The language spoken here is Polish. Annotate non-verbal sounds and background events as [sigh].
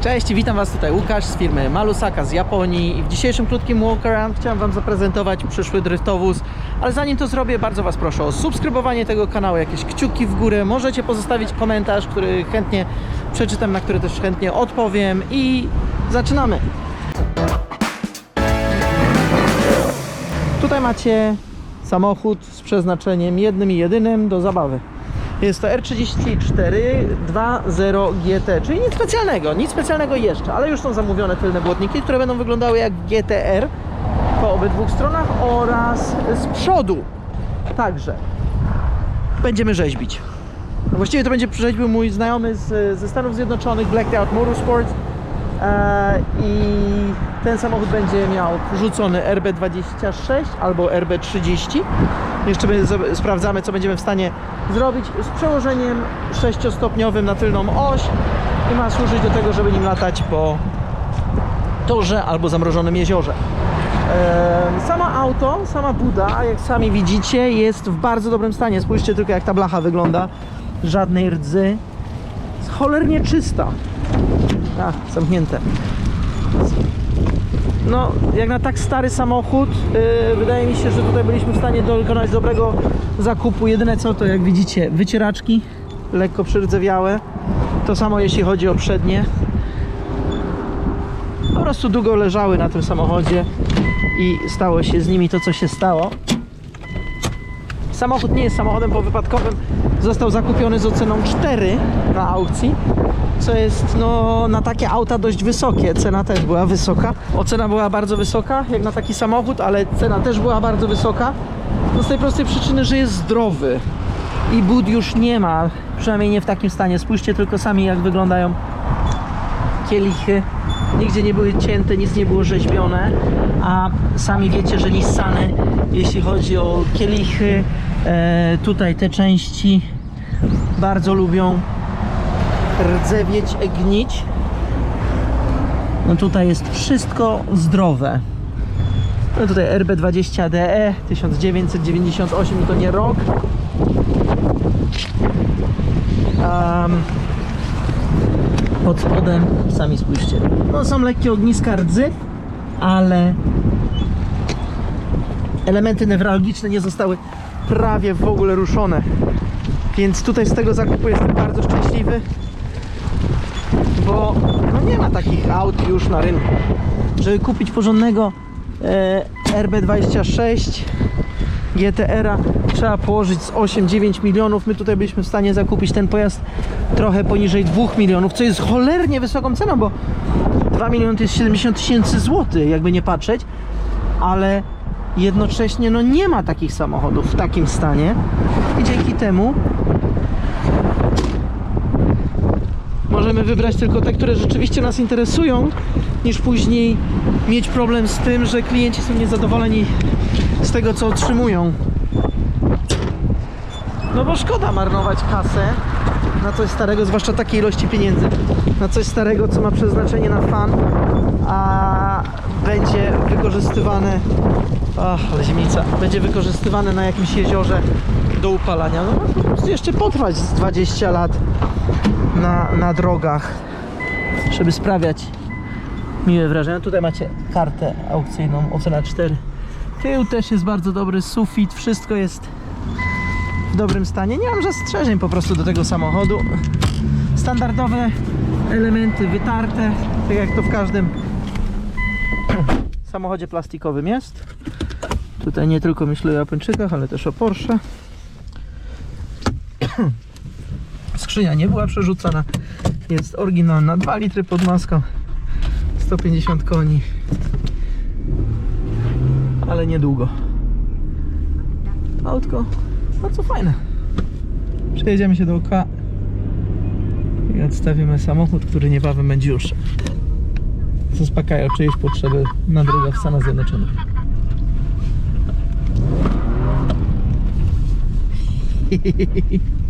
Cześć, witam Was tutaj. Łukasz z firmy Malusaka z Japonii. I w dzisiejszym krótkim walkaround chciałem Wam zaprezentować przyszły driftowóz, ale zanim to zrobię, bardzo Was proszę o subskrybowanie tego kanału, jakieś kciuki w górę, możecie pozostawić komentarz, który chętnie przeczytam, na który też chętnie odpowiem. I zaczynamy! Tutaj macie samochód z przeznaczeniem jednym i jedynym do zabawy. Jest to R34 2.0 GT, czyli nic specjalnego, nic specjalnego jeszcze, ale już są zamówione tylne błotniki, które będą wyglądały jak GTR po obydwu stronach oraz z przodu. Także będziemy rzeźbić. Właściwie to będzie rzeźbił mój znajomy z, ze Stanów Zjednoczonych, Blacked Out Motorsport. E, I ten samochód będzie miał wrzucony RB26 albo RB30. Jeszcze sprawdzamy, co będziemy w stanie zrobić z przełożeniem 6-stopniowym na tylną oś i ma służyć do tego, żeby nim latać po torze albo zamrożonym jeziorze. E, Sama auto, sama buda, jak sami widzicie, jest w bardzo dobrym stanie. Spójrzcie tylko, jak ta blacha wygląda. Żadnej rdzy. Cholernie czysta. A, zamknięte. No, jak na tak stary samochód, yy, wydaje mi się, że tutaj byliśmy w stanie dokonać dobrego zakupu. Jedyne co to, jak widzicie, wycieraczki lekko przyrdzewniałe. To samo jeśli chodzi o przednie. Po prostu długo leżały na tym samochodzie i stało się z nimi to, co się stało. Samochód nie jest samochodem powypadkowym. Został zakupiony z oceną 4 na aukcji, co jest no, na takie auta dość wysokie. Cena też była wysoka. Ocena była bardzo wysoka, jak na taki samochód, ale cena też była bardzo wysoka. No z tej prostej przyczyny, że jest zdrowy i bud już nie ma, przynajmniej nie w takim stanie. Spójrzcie tylko sami, jak wyglądają kielichy. Nigdzie nie były cięte, nic nie było rzeźbione, a sami wiecie, że Nissany, jeśli chodzi o kielichy, e, tutaj te części bardzo lubią rdzewieć, gnić. No tutaj jest wszystko zdrowe. No tutaj RB20DE 1998 i to nie rok. Um, pod spodem, sami spójrzcie. No są lekkie ogniska rdzy, ale elementy newralgiczne nie zostały prawie w ogóle ruszone. Więc tutaj z tego zakupu jestem bardzo szczęśliwy, bo no nie ma takich aut już na rynku. Żeby kupić porządnego e, RB26 GTR-a trzeba położyć z 8-9 milionów. My tutaj byliśmy w stanie zakupić ten pojazd trochę poniżej 2 milionów, co jest cholernie wysoką ceną, bo 2 miliony to jest 70 tysięcy złotych, jakby nie patrzeć, ale jednocześnie no nie ma takich samochodów w takim stanie i dzięki temu możemy wybrać tylko te, które rzeczywiście nas interesują, niż później mieć problem z tym, że klienci są niezadowoleni z tego, co otrzymują. No bo szkoda marnować kasę na coś starego, zwłaszcza takiej ilości pieniędzy, na coś starego, co ma przeznaczenie na fan, a będzie wykorzystywane, ach, ale będzie wykorzystywane na jakimś jeziorze do upalania. No prostu jeszcze potrwać z 20 lat na, na drogach, żeby sprawiać miłe wrażenia. Tutaj macie kartę aukcyjną, ocena 4. Tył też jest bardzo dobry, sufit, wszystko jest w dobrym stanie. Nie mam zastrzeżeń po prostu do tego samochodu. Standardowe elementy wytarte, tak jak to w każdym samochodzie plastikowym jest. Tutaj nie tylko myślę o Japończykach, ale też o Porsche. [clears throat] Skrzynia nie była przerzucana. Jest oryginalna. 2 litry pod maską. 150 koni. Ale niedługo. Autko bardzo fajne. Przejedziemy się dookoła i odstawimy samochód, który niebawem będzie już zaspokajał czyjeś potrzeby na drogach w Stanach Zjednoczonych. [laughs]